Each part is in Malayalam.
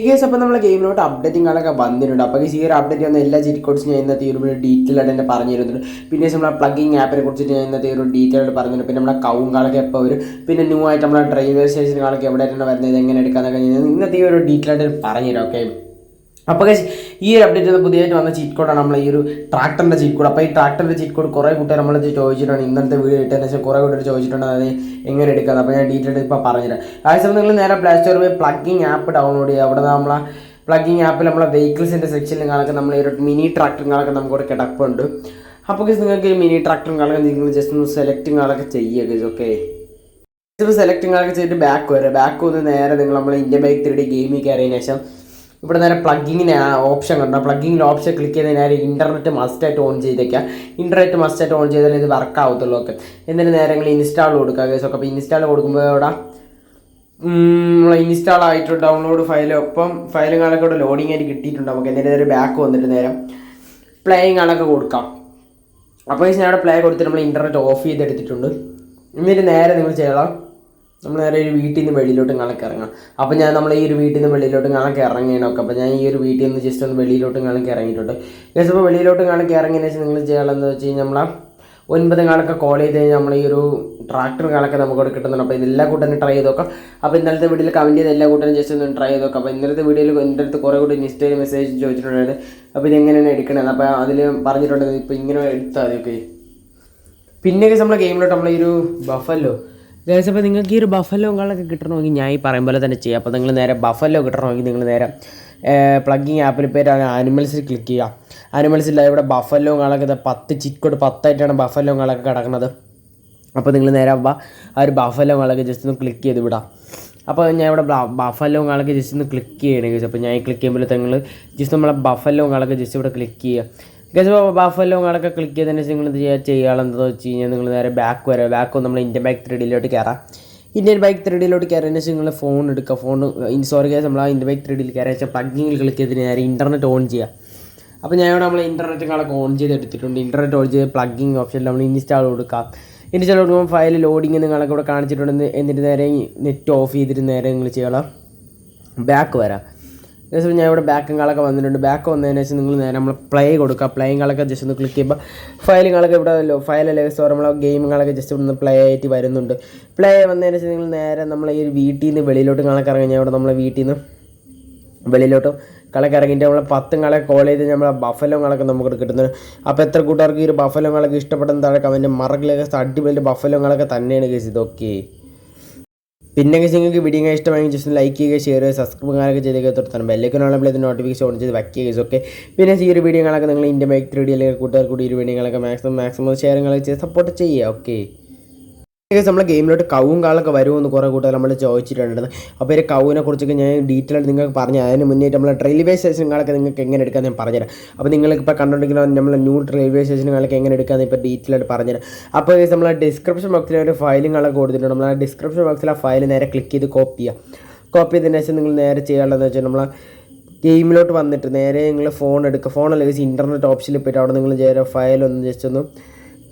കേസ് അപ്പോൾ നമ്മളെ ഗെയിമിലോട്ട് അപ്ഡേറ്റിംഗ് വന്നിട്ടുണ്ട്. അപ്പോൾ ഈ ഒരു അപ്ഡേറ്റ് വന്ന എല്ലാ ചീറ്റ് കോഡ്സും ഞാൻ ഇന്നത്തെ ഒരു ഡീറ്റെയിൽ ആയിട്ട് തന്നെ പറഞ്ഞു തരുന്നുണ്ട്. പിന്നെ നമ്മളെ പ്ലഗിങ് ആപ്പിനെ കുറിച്ചിട്ട് ഞാൻ ഇന്നത്തെ ഒരു ഡീറ്റെയിൽ ആയിട്ട് പറഞ്ഞിട്ടുണ്ട് പിന്നെ നമ്മളെ കൗങ്കാളൊക്കെ എപ്പോൾ വരും. പിന്നെ ന്യൂ ആയിട്ട് നമ്മളെ ഡ്രൈവർ സ്റ്റേഷനുകളൊക്കെ എവിടെയായിട്ടാണ് വരുന്നത് എങ്ങനെ എടുക്കാന്നൊക്കെ ഞാൻ ഇന്നത്തെ ഒരു ഡീറ്റെയിൽ ആയിട്ട് പറഞ്ഞുതരാം ഓക്കെ അപ്പോൾ ഈ ഒരു അപ്ഡേറ്റ് പുതിയതായിട്ട് വന്ന ചീറ്റ് കോഡാണ് നമ്മൾ ഈ ഒരു ട്രാക്ടറിന്റെ ചീറ്റ് കോഡ് അപ്പോൾ ഈ ട്രാക്ടറിന്റെ ചീറ്റ് കോഡ് കുറേ കൂട്ടുകാർ നമ്മൾ ചോദിച്ചിട്ടുണ്ട്. ഇന്നത്തെ വീഡിയോ ഇട്ടതിന് ശേഷം കുറേ കൂട്ടർ ചോദിച്ചിട്ടുണ്ട് അത് എങ്ങനെ എടുക്കാന്ന്. അപ്പോൾ ഞാൻ ഡീറ്റെയിൽ ഇപ്പോൾ പറഞ്ഞുതരാം. ആ സമയത്ത് നിങ്ങൾ നേരെ പ്ലേ സ്റ്റോറിൽ പോയി പ്ലഗിങ് ആപ്പ് ഡൗൺലോഡ് ചെയ്യുക. അവിടെ നമ്മൾ പ്ലഗിങ് ആപ്പിൽ നമ്മളെ വെഹിക്കിൾസിന്റെ സെക്ഷനിൽ കാണാൻ നമ്മൾ ഈ ഒരു മിനി ട്രാക്ടറുകളൊക്കെ നമുക്കിവിടെ കിടപ്പുണ്ട്. അപ്പോൾ നിങ്ങൾക്ക് ഈ മിനി കാണാൻ നിങ്ങൾ ജസ്റ്റ് ഒന്ന് സെലക്ടിങ്ങുകളൊക്കെ ചെയ്യുക ഓക്കെ ഇത് കാണൊക്കെ ചെയ്തിട്ട് ബാക്ക് വരിക. ബാക്ക് വന്ന് നേരെ നിങ്ങൾ നമ്മൾ ഇന്ത്യ ബൈക്ക് ത്രീ ഗെയിമിൽ കയറിയതിന് ശേഷം ഇവിടെ നേരെ പ്ലഗിങ്ങിന് ഓപ്ഷൻ കണ്ടോ? പ്ലഗിങ്ങിന് ഓപ്ഷൻ ക്ലിക്ക് ചെയ്ത് നേരെ ഇന്റർനെറ്റ് മസ്റ്റായിട്ട് ഓൺ ചെയ്തേക്കുക ഇന്റർനെറ്റ് മസ്റ്റായിട്ട് ഓൺ ചെയ്താലേ ഇത് വർക്ക് ആവത്തുള്ളൂ ഒക്കെ. എന്നിട്ട് നേരെ നിങ്ങൾ ഇൻസ്റ്റാൾ കൊടുക്കുക കേസ് ഒക്കെ അപ്പോൾ ഇൻസ്റ്റാൾ കൊടുക്കുമ്പോൾ ഇവിടെ ഇൻസ്റ്റാൾ ആയിട്ട് ഡൗൺലോഡ് ഫയലും ഒപ്പം ഫയലും കാലൊക്കെ ഇവിടെ ലോഡിംഗ് ആയിട്ട് കിട്ടിയിട്ടുണ്ട് നമുക്ക്. എന്നിട്ട് നേരെ ബാക്ക് വന്നിട്ട് നേരം പ്ലേയിങ് കാലൊക്കെ കൊടുക്കാം. അപ്പോൾ ഞാൻ അവിടെ പ്ലേ കൊടുത്തിട്ട് നമ്മൾ ഇന്റർനെറ്റ് ഓഫ് ചെയ്തെടുത്തിട്ടുണ്ട്. എന്നിട്ട് നേരെ നിങ്ങൾ ചെയ്യണം. നമ്മൾ നേരെ ഒരു വീട്ടിൽ നിന്ന് വെളിയിലോട്ട് കണക്ക് ഇറങ്ങണം. അപ്പോൾ ഞാൻ നമ്മൾ ഈ ഒരു വീട്ടിൽ നിന്ന് വെളിയിലോട്ട് കണക്ക് ഇറങ്ങിയതൊക്കെ അപ്പോൾ ഞാൻ ഈ ഒരു വീട്ടിൽ നിന്ന് ജസ്റ്റ് ഒന്ന് വെളിയിലോട്ട് കണക്ക് ഇറങ്ങിയിട്ടുണ്ട്. ജസ്റ്റ് അപ്പോൾ വെളിയിലോട്ട് കണക്ക് ഇറങ്ങിയതിന് ശേഷം നിങ്ങൾ ചെയ്യാനുള്ളതെന്ന് വെച്ച് കഴിഞ്ഞാൽ നമ്മളെ ഒൻപത് കാലൊക്കെ കോൾ ചെയ്ത് കഴിഞ്ഞാൽ നമ്മൾ ഈ ഒരു ട്രാക്ടർ കാലൊക്കെ നമുക്കവിടെ കിട്ടുന്നുണ്ട്. അപ്പോൾ ഇതെല്ലാ കൂട്ടനും ട്രൈ ചെയ്ത് നോക്കാം. അപ്പോൾ ഇന്നലത്തെ വീഡിയോയിൽ കമന്റ് ചെയ്ത് എല്ലാ കൂട്ടനും ജസ്റ്റ് ഒന്ന് ട്രൈ ചെയ്ത് നോക്കാം. അപ്പോൾ ഇന്നലത്തെ വീഡിയോയിൽ എന്റെ അടുത്ത് കുറേ കൂടി ഇൻസ്റ്റയിൽ മെസ്സേജ് ചോദിച്ചിട്ടുണ്ടായിരുന്നു. അപ്പോൾ ഇത് എങ്ങനെയാണ് എടുക്കണത് അപ്പോൾ അതിൽ പറഞ്ഞിട്ടുണ്ട് ഇപ്പോൾ ഇങ്ങനെ എടുത്താൽ മതി ഓക്കെ പിന്നെയൊക്കെ നമ്മളെ ഗെയിമിലോട്ട് നമ്മൾ ഈ ഒരു ബഫല്ലോ ഗൈസ് അപ്പോൾ നിങ്ങൾക്ക് ഈ ഒരു ബഫലോ കാളൊക്കെ കിട്ടണമെങ്കിൽ ഞാൻ ഈ പറയും പോലെ തന്നെ ചെയ്യാം. അപ്പോൾ നിങ്ങൾ നേരെ ബഫലോ കിട്ടണമെങ്കിൽ നിങ്ങൾ നേരെ പ്ലഗിങ് ആപ്പിൽ പേര് ആനിമൽസിൽ ക്ലിക്ക് ചെയ്യുക. ആനിമൽസിൽ ഇവിടെ ബഫലോ കാളൊക്കെ പത്ത് ചിക്കോട് പത്തായിട്ടാണ് ബഫലോ കാളൊക്കെ കിടക്കുന്നത്. അപ്പോൾ നിങ്ങൾ നേരെ ആ ഒരു ബഫലോ കാളൊക്കെ ജസ്റ്റ് ഒന്ന് ക്ലിക്ക് ചെയ്ത് വിടാം. അപ്പോൾ ഞാൻ ഇവിടെ ബഫലോ കാളൊക്കെ ജസ്റ്റ് ഒന്ന് ക്ലിക്ക് ചെയ്യണേ അപ്പോൾ ഞാൻ ക്ലിക്ക് ചെയ്യുമ്പോൾ നിങ്ങൾ ജസ്റ്റ് നമ്മളെ ബഫലോ കാളൊക്കെ ജസ്റ്റ് ഇവിടെ ക്ലിക്ക് ചെയ്യുക. ഗസ് ബഫല്ലോ അടക്കം ക്ലിക്ക് ചെയ്തതിന് ശേഷം നിങ്ങൾ ചെയ്യുക ചെയ്യാളെന്താണെന്ന് വെച്ച് കഴിഞ്ഞാൽ നിങ്ങൾ നേരെ ബാക്ക് വരാം. ബാക്ക് നമ്മൾ ഇന്ത്യൻ ബൈക്ക് ത്രീ ഡിയിലോട്ട് കയറാം ഇന്ത്യൻ ബൈക്ക് ത്രീ ഡിയിലോട്ട് കയറിയതിന് ശേഷം നിങ്ങൾ ഫോൺ എടുക്കുക ഫോൺ സോറി കേസ് നമ്മൾ ആ ഇന്ത്യൻ ബൈക്ക് ത്രീ ഡിയിൽ കയറിയ വെച്ചാൽ പ്ലഗിങ്ങിൽ ക്ലിക്ക് ചെയ്ത് നേരെ ഇന്റർനെറ്റ് ഓൺ ചെയ്യുക അപ്പോൾ ഞാൻ നമ്മൾ ഇന്റർനെറ്റ് കളൊക്കെ ഓൺ ചെയ്ത് എടുത്തിട്ടുണ്ട്. ഇന്റർനെറ്റ് ഓൺ ചെയ്ത് പ്ലഗിങ് ഓപ്ഷൻ നമ്മൾ ഇൻസ്റ്റാൾ കൊടുക്കാം. ഇൻസ്റ്റാൾ കൊടുക്കുമ്പോൾ ഫയൽ ലോഡിങ് നിങ്ങളൊക്കെ ഇവിടെ കാണിച്ചിട്ടുണ്ട്. എന്നിട്ട് നേരെ നെറ്റ് ഓഫ് ചെയ്തിട്ട് നേരെ നിങ്ങൾ ചെയ്യണം ബാക്ക് വരാം. ജസ്റ്റ് ഞാൻ ഇവിടെ ബാക്കുകളൊക്കെ വന്നിട്ടുണ്ട് ബാക്ക് വന്നതിന് ശേഷം നിങ്ങൾ നേരെ നമ്മൾ പ്ലേ കൊടുക്കുക പ്ലേയിങ്ങളൊക്കെ ജസ്റ്റ് ഒന്ന് ക്ലിക്ക് ചെയ്യുമ്പോൾ ഫയലുകളൊക്കെ ഇവിടെ ഫയൽ അല്ലെങ്കിൽ സ്റ്റോർ നമ്മളെ ഗെയിമുകളൊക്കെ ജസ്റ്റ് ഇവിടെ നിന്ന് പ്ലേ ആയിട്ട് വരുന്നുണ്ട് പ്ലേ വന്നതിന് ശേഷം നിങ്ങൾ നേരെ നമ്മൾ ഈ വീട്ടിൽ നിന്ന് വെളിയിലോട്ട് കണക്ക് ഇറങ്ങി ഞാൻ ഇവിടെ നമ്മളെ വീട്ടിൽ നിന്ന് വെളിയിലോട്ടും കളൊക്കെ ഇറങ്ങിയിട്ട് നമ്മളെ പത്തും കളെ കോൾ ചെയ്ത് നമ്മളെ ബഫലോ കളൊക്കെ നമുക്ക് കിട്ടുന്നത് അപ്പോൾ എത്ര കൂട്ടുകാർക്ക് ഈ ഒരു ബഫലോ കളൊക്കെ ഇഷ്ടപ്പെടുന്ന താഴെ കമന്റ് മറക്കിലേക്ക് അടിപൊളി ബഫലോ കളൊക്കെ തന്നെയാണ് കേസ് ഇതൊക്കെ പിന്നെ നിങ്ങൾക്ക് വീഡിയോ ഇഷ്ടമായെങ്കിൽ ജസ്റ്റ് ലൈക്ക് ചെയ്യുക ഷെയർ ചെയ്യുക സബ്സ്ക്രൈബ് ഒക്കെ ചെയ്തേക്ക് തൊട്ടാണ് ബെല്ലൊക്കെ ഇത് നോട്ടിഫിക്കേഷൻ ഓൺ ചെയ്ത് വയ്ക്കുക ഓക്കെ പിന്നെ ഈ ഒരു വീഡിയോകളൊക്കെ നിങ്ങൾ ഇന്ത്യ ബൈക്ക് ത്രീ ഡി അല്ലെങ്കിൽ കൂട്ടുകാർ കൂടി ഈ വീഡിയോകളൊക്കെ മാക്സിമം മാക്സിമം ഷെയറുകളൊക്കെ ചെയ്ത് സപ്പോർട്ട് ചെയ്യുക ഓക്കെ നമ്മളെ ഗെയിമിലോട്ട് കവും കാളൊക്കെ വരുമെന്ന് കുറേ കൂട്ടർ നമ്മൾ ചോദിച്ചിട്ടുണ്ട്. അപ്പോൾ ഒരു കവുവിനെ കുറിച്ചൊക്കെ ഞാൻ ഡീറ്റെയിൽ ആയിട്ട് നിങ്ങൾക്ക് പറഞ്ഞു അതിന് മുന്നേ നമ്മളെ റെയിൽവേ സ്റ്റേഷനുകളൊക്കെ നിങ്ങൾക്ക് എങ്ങനെ എടുക്കാൻ ഞാൻ പറഞ്ഞുതരാം അപ്പോൾ നിങ്ങൾക്ക് ഇപ്പോൾ കണ്ടുകൊണ്ടിരിക്കുന്ന നമ്മൾ ന്യൂ റെയിൽവേ സ്റ്റേഷനുകളൊക്കെ എങ്ങനെ എടുക്കാമെന്ന് ഇപ്പോൾ ഡീറ്റെയിൽ ആയിട്ട് പറഞ്ഞുതരാം അപ്പോൾ ഇത് നമ്മളെ ഡിസ്ക്രിപ്ഷൻ ബോക്സിൽ ഒരു ഫയലുകളൊക്കെ കൊടുത്തിട്ടുണ്ട്. നമ്മൾ ആ ഡിസ്ക്രിപ്ഷൻ ബോക്സിൽ ആ ഫയൽ നേരെ ക്ലിക്ക് ചെയ്ത് കോപ്പി ചെയ്യുക കോപ്പി ചെയ്തതിന് ശേഷം നിങ്ങൾ നേരെ ചെയ്യാനുള്ളതെന്ന് വെച്ചാൽ നമ്മളെ ഗെയിമിലോട്ട് വന്നിട്ട് നേരെ നിങ്ങൾ ഫോൺ എടുക്കുക ഫോൺ അല്ലെങ്കിൽ ഇന്റർനെറ്റ് ഓപ്ഷനിൽ പോയിട്ട് അവിടെ നിങ്ങൾ നേരെ ഫയൽ ഒന്ന് ജസ്റ്റ് ഒന്ന്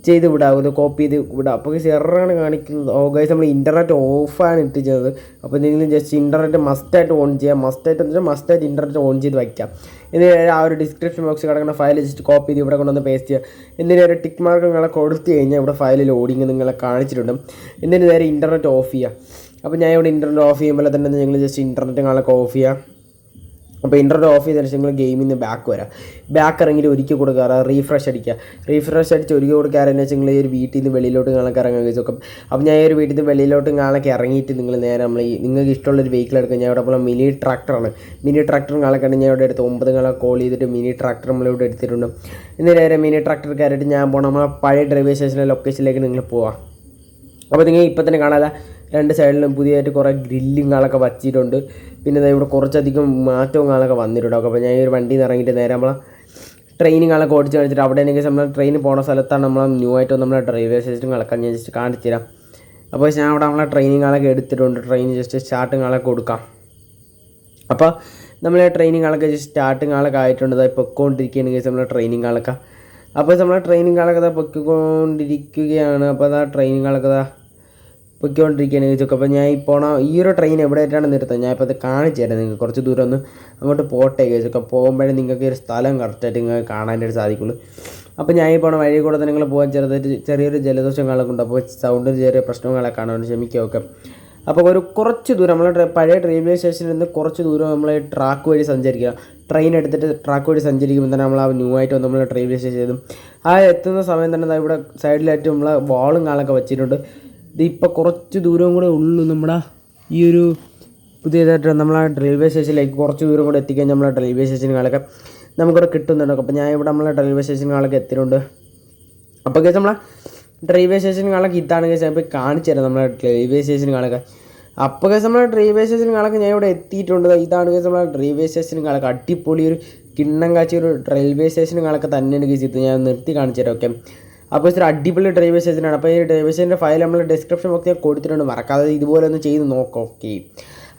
ചെയ്ത് വിടാം ഇത് കോപ്പി ചെയ്ത് വിടാം. അപ്പോൾ എററാണ് കാണിക്കുന്നത്. ഓ ഗൈസ് നമ്മൾ ഇന്റർനെറ്റ് ഓഫാണ് ഇട്ട് ചെയ്തത്. അപ്പോൾ നിങ്ങൾ ജസ്റ്റ് ഇന്റർനെറ്റ് മസ്റ്റായിട്ട് ഓൺ ചെയ്യാം. മസ്റ്റായിട്ട് എന്ന് വെച്ചാൽ മസ്റ്റായിട്ട് ഇന്റർനെറ്റ് ഓൺ ചെയ്ത് വയ്ക്കാം. എന്നിട്ട് ആ ഒരു ഡിസ്ക്രിപ്ഷൻ ബോക്സ് കിടക്കുന്ന ഫയൽ ജസ്റ്റ് കോപ്പി ചെയ്ത് ഇവിടെ കൊണ്ടുവന്ന് പേസ്റ്റ് ചെയ്യുക എന്നിട്ട് ഒരു ടിക്ക് മാർക്ക് നിങ്ങളെ കൊടുത്തു കഴിഞ്ഞാൽ ഇവിടെ ഫയൽ ലോഡിങ് നിങ്ങളെ കാണിച്ചിട്ടുണ്ട്. എന്നിട്ട് നേരെ ഇന്റർനെറ്റ് ഓഫ് ചെയ്യുക അപ്പോൾ ഞാൻ ഇവിടെ ഇന്റർനെറ്റ് ഓഫ് ചെയ്യുമ്പോൾ തന്നെ നിങ്ങൾ ജസ്റ്റ് ഇന്റർനെറ്റ് നിങ്ങളൊക്കെ ഓഫ് ചെയ്യുക അപ്പോൾ ഇന്റർനെറ്റ് ഓഫ് ചെയ്തതിന് ശേഷം നിങ്ങൾ ഗെയിമിൽ നിന്ന് ബാക്ക് വരാം. ബാക്ക് ഇറങ്ങിയിട്ട് ഒരിക്കൽ കൂടെ റീഫ്രഷ് അടിക്കുക റീഫ്രഷ് അടിച്ച് ഒരിക്കൽ കൂടെ കയറുന്ന വെച്ചാൽ നിങ്ങൾ ഈ ഒരു വീട്ടിൽ നിന്ന് വെളിയിലോട്ട് കാണാൻ ഇറങ്ങാൻ വെച്ചോക്കും അപ്പോൾ ഞാൻ ഈ ഒരു വീട്ടിൽ നിന്ന് വെളിയിലോട്ട് കാണാൻ ഇറങ്ങിയിട്ട് നിങ്ങൾ നേരെ നമ്മൾ ഈ നിങ്ങൾക്ക് ഇഷ്ടമുള്ളൊരു വെഹിക്കിൾ എടുക്കുക ഞാൻ ഇവിടെ പോലെ മിനി ട്രാക്ടറാണ് മിനി ട്രാക്ടർ കാണാൻ ഞാൻ ഇവിടെ എടുത്ത് ഒമ്പത് കളെ കോൾ ചെയ്തിട്ട് മിനി ട്രാക്ടർ നമ്മളിവിടെ എടുത്തിട്ടുണ്ട്. ഇന്ന് നേരെ മിനി ട്രാക്ടർ കയറിയിട്ട് ഞാൻ പോകണം നമ്മളെ പഴയ ഡ്രൈവിംഗ് സ്റ്റേഷനിലെ ലൊക്കേഷനിലേക്ക് നിങ്ങൾ പോവാം. അപ്പോൾ നിങ്ങൾ ഇപ്പം തന്നെ കാണാതെ. രണ്ട് സൈഡിലും പുതിയതായിട്ട് കുറേ ഗ്രില്ലിങ്ങുകളൊക്കെ വച്ചിട്ടുണ്ട്. പിന്നെ ഇവിടെ കുറച്ചധികം മാറ്റങ്ങളൊക്കെ വന്നിട്ടുണ്ട്. അപ്പോൾ ഞാൻ ഈ ഒരു വണ്ടിയിൽ നിന്ന് ഇറങ്ങിയിട്ട് നേരെ നമ്മളെ ട്രെയിനുകളൊക്കെ ഓടിച്ച് കളിച്ചിട്ട് അവിടെ എനിക്ക് നമ്മൾ ട്രെയിൻ പോണ സ്ഥലത്താണ് നമ്മൾ ന്യൂ ആയിട്ട് നമ്മളെ ഡ്രൈവർ കളക്കാൻ ഞാൻ ജസ്റ്റ് കാണിച്ചു തരാം. അപ്പോൾ ഞാൻ അവിടെ നമ്മളെ ട്രെയിനിങ്ങളൊക്കെ എടുത്തിട്ടുണ്ട്. ട്രെയിൻ ജസ്റ്റ് സ്റ്റാർട്ടിങ്ങളൊക്കെ കൊടുക്കാം. അപ്പോൾ നമ്മൾ ട്രെയിനിങ്ങളൊക്കെ ജസ്റ്റ് സ്റ്റാർട്ടിങ്ങളൊക്കെ ആയിട്ടുണ്ട്. അതായത് പൊയ്ക്കൊണ്ടിരിക്കുകയാണെങ്കിൽ നമ്മൾ ട്രെയിനിങ്ങളൊക്കെ അപ്പോൾ നമ്മളെ ട്രെയിനിങ്ങളൊക്കെ പൊയ്ക്കൊണ്ടിരിക്കുകയാണ്. അപ്പോൾ അതാ ട്രെയിനിങ്ങളൊക്കെ പൊയ്ക്കൊണ്ടിരിക്കുകയാണ് ചോദിച്ചൊക്കെ അപ്പോൾ ഞാൻ ഈ പോണ ഈ ഒരു ട്രെയിൻ എവിടെയായിട്ടാണ് നിർത്തുന്നത് ഞാൻ ഇപ്പോൾ അത് കാണിച്ചു തരാം നിങ്ങൾക്ക്. കുറച്ച് ദൂരം ഒന്ന് അങ്ങോട്ട് പോട്ടെ ചോദിച്ചൊക്കെ പോകുമ്പോഴേ നിങ്ങൾക്ക് ഒരു സ്ഥലം കറക്റ്റായിട്ട് നിങ്ങൾക്ക് കാണാനായിട്ട് സാധിക്കുള്ളൂ. അപ്പോൾ ഞാൻ ഈ പോണ വഴി കൂടെ തന്നെ നിങ്ങൾ പോകാൻ ചെറുതായിട്ട് ചെറിയൊരു ജലദോഷം കാണൊക്കെ ഉണ്ട്. അപ്പോൾ സൗണ്ടിന് ചെറിയ പ്രശ്നങ്ങളൊക്കെ കാണാൻ ക്ഷമിക്കുകയൊക്കെ അപ്പോൾ ഒരു കുറച്ച് ദൂരം നമ്മൾ പഴയ റെയിൽവേ സ്റ്റേഷനിൽ നിന്ന് കുറച്ച് ദൂരം നമ്മൾ ട്രാക്ക് വഴി സഞ്ചരിക്കുക. ട്രെയിൻ എടുത്തിട്ട് ട്രാക്ക് വഴി സഞ്ചരിക്കുമ്പോൾ തന്നെ നമ്മൾ ആ ന്യൂ ആയിട്ട് നമ്മൾ റെയിൽവേ സ്റ്റേഷനിലും ആ എത്തുന്ന സമയം തന്നെ ഇവിടെ സൈഡിലായിട്ട് നമ്മൾ വാളും കാളൊക്കെ വെച്ചിട്ടുണ്ട്. ഇത് ഇപ്പോൾ കുറച്ച് ദൂരം കൂടെ ഉള്ളൂ നമ്മുടെ ഈ ഒരു പുതിയതായിട്ട് നമ്മളെ റെയിൽവേ സ്റ്റേഷനിലേക്ക് കുറച്ച് ദൂരം കൂടെ എത്തിക്കഴിഞ്ഞാൽ നമ്മളെ റെയിൽവേ സ്റ്റേഷനുകളൊക്കെ നമുക്കിവിടെ കിട്ടുന്നുണ്ട്. അപ്പോൾ ഞാൻ ഇവിടെ നമ്മളെ റെയിൽവേ സ്റ്റേഷനുകളൊക്കെ എത്തിയിട്ടുണ്ട്. അപ്പോൾ കേസ് നമ്മളെ റെയിൽവേ സ്റ്റേഷനുകളൊക്കെ ഇതാണ് കേസ് ഞാൻ കാണിച്ചു തരാം നമ്മളെ റെയിൽവേ സ്റ്റേഷനുകളൊക്കെ അപ്പോൾ കേസ് നമ്മളെ റെയിൽവേ സ്റ്റേഷനുകളൊക്കെ ഞാൻ ഇവിടെ എത്തിയിട്ടുണ്ട്. ഇതാണ് കേസ് നമ്മളെ റെയിൽവേ സ്റ്റേഷനുകളൊക്കെ അടിപൊളി ഒരു കിണ്ണം കാച്ചിയ ഒരു റെയിൽവേ സ്റ്റേഷനുകളൊക്കെ തന്നെയാണ് കേസ് ഇത്. ഞാൻ നിർത്തി കാണിച്ചു തരാം ഓക്കെ അപ്പോൾ ഇതൊരു അടിപൊളി ഡ്രൈവർ സ്റ്റേഷനാണ് അപ്പോൾ ഈ ഡ്രൈവർ സ്റ്റേഷന്റെ ഫയൽ നമ്മൾ ഡിസ്ക്രിപ്ഷൻ ബോക്സിൽ ഞാൻ കൊടുത്തിട്ടുണ്ട്. മറക്കാതെ ഇതുപോലെ ഒന്ന് ചെയ്ത് നോക്കാം ഓക്കെ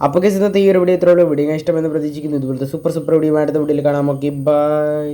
അപ്പോൾ കേസ് ഇന്നത്തെ ഈ ഒരു വീഡിയോ ഇത്രയുള്ള വീഡിയോ ഇഷ്ടമെന്ന് പ്രതീക്ഷിക്കുന്നു. ഇതുപോലത്തെ സൂപ്പർ സൂപ്പർ വീഡിയോ അടുത്ത വീഡിയോയിൽ കാണാം. Okay bye